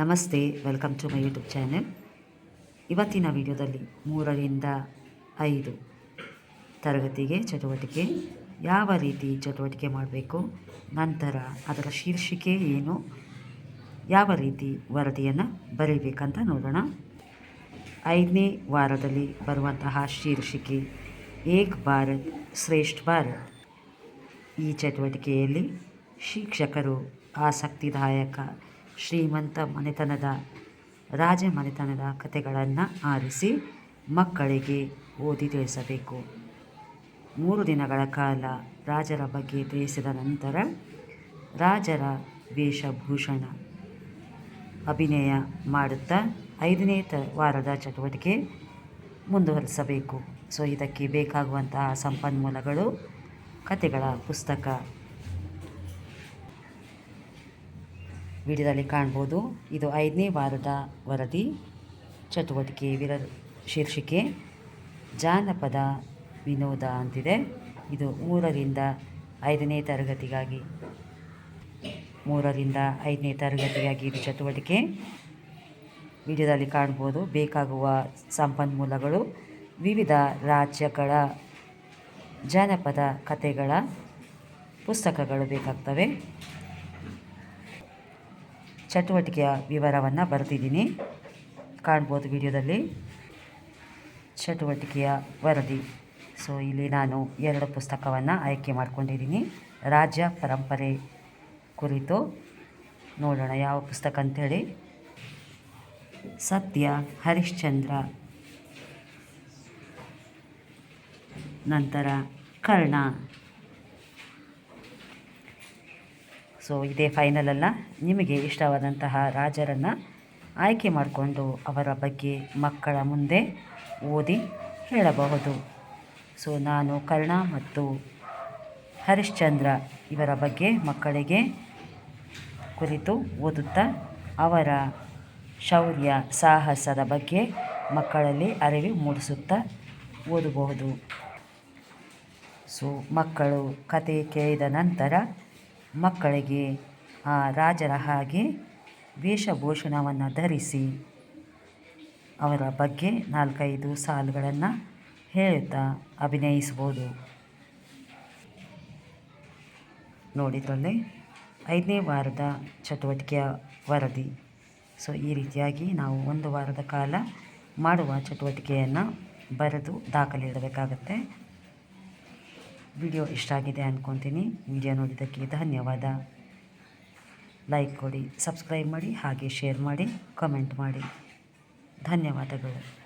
ನಮಸ್ತೆ welcome to my YouTube channel ಇವತ್ತಿನ ವಿಡಿಯೋದಲ್ಲಿ ಮೂರರಿಂದ ಐದು ತರಗತಿಗೆ ಚಟುವಟಿಕೆ, ಯಾವ ರೀತಿ ಚಟುವಟಿಕೆ ಮಾಡಬೇಕು, ನಂತರ ಅದರ ಶೀರ್ಷಿಕೆ ಏನು, ಯಾವ ರೀತಿ ವರದಿಯನ್ನು ಬರೀಬೇಕಂತ ನೋಡೋಣ. ಐದನೇ ವಾರದಲ್ಲಿ ಬರುವಂತಹ ಶೀರ್ಷಿಕೆ, ಏಕ್ ಭಾರತ್ ಶ್ರೇಷ್ಠ ಭಾರತ್. ಈ ಚಟುವಟಿಕೆಯಲ್ಲಿ ಶಿಕ್ಷಕರು ಆಸಕ್ತಿದಾಯಕ ಶ್ರೀಮಂತ ಮನೆತನದ, ರಾಜ ಮನೆತನದ ಕಥೆಗಳನ್ನು ಆರಿಸಿ ಮಕ್ಕಳಿಗೆ ಓದಿ ತಿಳಿಸಬೇಕು. ಮೂರು ದಿನಗಳ ಕಾಲ ರಾಜರ ಬಗ್ಗೆ ತಿಳಿಸಿದ ನಂತರ ರಾಜರ ವೇಷಭೂಷಣ. ಅಭಿನಯ ಮಾಡುತ್ತಾ ಐದನೇ ತ ವಾರದ ಚಟುವಟಿಕೆ ಮುಂದುವರಿಸಬೇಕು. ಸೊ, ಇದಕ್ಕೆ ಬೇಕಾಗುವಂತಹ ಸಂಪನ್ಮೂಲಗಳು ಕತೆಗಳ ಪುಸ್ತಕ. ವಿಡಿಯೋದಲ್ಲಿ ಕಾಣ್ಬೋದು. ಇದು ಐದನೇ ವಾರದ ವರದಿ. ಚಟುವಟಿಕೆ ವಿರ ಶೀರ್ಷಿಕೆ. ಜಾನಪದ ವಿನೋದ ಅಂತಿದೆ. ಇದು ಮೂರರಿಂದ ಐದನೇ ತರಗತಿಗಾಗಿ, ಮೂರರಿಂದ ಐದನೇ ತರಗತಿಗಾಗಿ ಇದು ಚಟುವಟಿಕೆ. ವಿಡಿಯೋದಲ್ಲಿ ಕಾಣ್ಬೋದು, ಬೇಕಾಗುವ ಸಂಪನ್ಮೂಲಗಳು, ವಿವಿಧ ರಾಜ್ಯಗಳ ಜಾನಪದ ಕಥೆಗಳ ಪುಸ್ತಕಗಳು ಬೇಕಾಗ್ತವೆ. ಚಟುವಟಿಕೆಯ ವಿವರವನ್ನು ಬರೆದಿದ್ದೀನಿ. ಕಾಣ್ಬೋದು ವಿಡಿಯೋದಲ್ಲಿ. ಚಟುವಟಿಕೆಯ ವರದಿ. ಸೊ ಇಲ್ಲಿ ನಾನು ಎರಡು ಪುಸ್ತಕವನ್ನು ಆಯ್ಕೆ ಮಾಡ್ಕೊಂಡಿದ್ದೀನಿ. ರಾಜ್ಯ ಪರಂಪರೆ ಕುರಿತು ನೋಡೋಣ ಯಾವ ಪುಸ್ತಕ ಅಂಥೇಳಿ. ಸತ್ಯ ಹರಿಶ್ಚಂದ್ರ. ನಂತರ ಕರ್ಣ. ಸೊ, ಇದೇ ಫೈನಲ್ ಅಲ್ಲ. ನಿಮಗೆ ಇಷ್ಟವಾದಂತಹ ರಾಜರನ್ನು ಆಯ್ಕೆ ಮಾಡಿಕೊಂಡು ಅವರ ಬಗ್ಗೆ ಮಕ್ಕಳ ಮುಂದೆ ಓದಿ ಹೇಳಬಹುದು. ಸೊ, ನಾನು ಕರ್ಣ ಮತ್ತು ಹರಿಶ್ಚಂದ್ರ ಇವರ ಬಗ್ಗೆ ಮಕ್ಕಳಿಗೆ ಕುರಿತು ಓದುತ್ತಾ, ಅವರ ಶೌರ್ಯ, ಸಾಹಸದ ಬಗ್ಗೆ ಮಕ್ಕಳಲ್ಲಿ ಅರಿವು ಮೂಡಿಸುತ್ತಾ ಓದಬಹುದು. ಸೊ, ಮಕ್ಕಳು ಕತೆ ಕೇಳಿದ ನಂತರ ಮಕ್ಕಳಿಗೆ ಆ ರಾಜರ ಹಾಗೆ ವೇಷಭೂಷಣವನ್ನು ಧರಿಸಿ ಅವರ ಬಗ್ಗೆ ನಾಲ್ಕೈದು ಸಾಲುಗಳನ್ನು ಹೇಳುತ್ತಾ ಅಭಿನಯಿಸ್ಬೋದು ನೋಡಿದ್ರಲ್ಲೇ ಐದನೇ ವಾರದ ಚಟುವಟಿಕೆಯ ವರದಿ. ಸೊ, ಈ ರೀತಿಯಾಗಿ ನಾವು ಒಂದು ವಾರದ ಕಾಲ ಮಾಡುವ ಚಟುವಟಿಕೆಯನ್ನು ಬರೆದು ದಾಖಲೆ ಇಡಬೇಕಾಗತ್ತೆ ವಿಡಿಯೋ ಇಷ್ಟ ಆಗಿದೆ ಅಂದ್ಕೊತೀನಿ ವಿಡಿಯೋ ನೋಡಿದ್ದಕ್ಕೆ ಧನ್ಯವಾದ. ಲೈಕ್ ಕೊಡಿ ಸಬ್ಸ್ಕ್ರೈಬ್ ಮಾಡಿ, ಹಾಗೆ ಶೇರ್ ಮಾಡಿ ಕಮೆಂಟ್ ಮಾಡಿ. ಧನ್ಯವಾದಗಳು.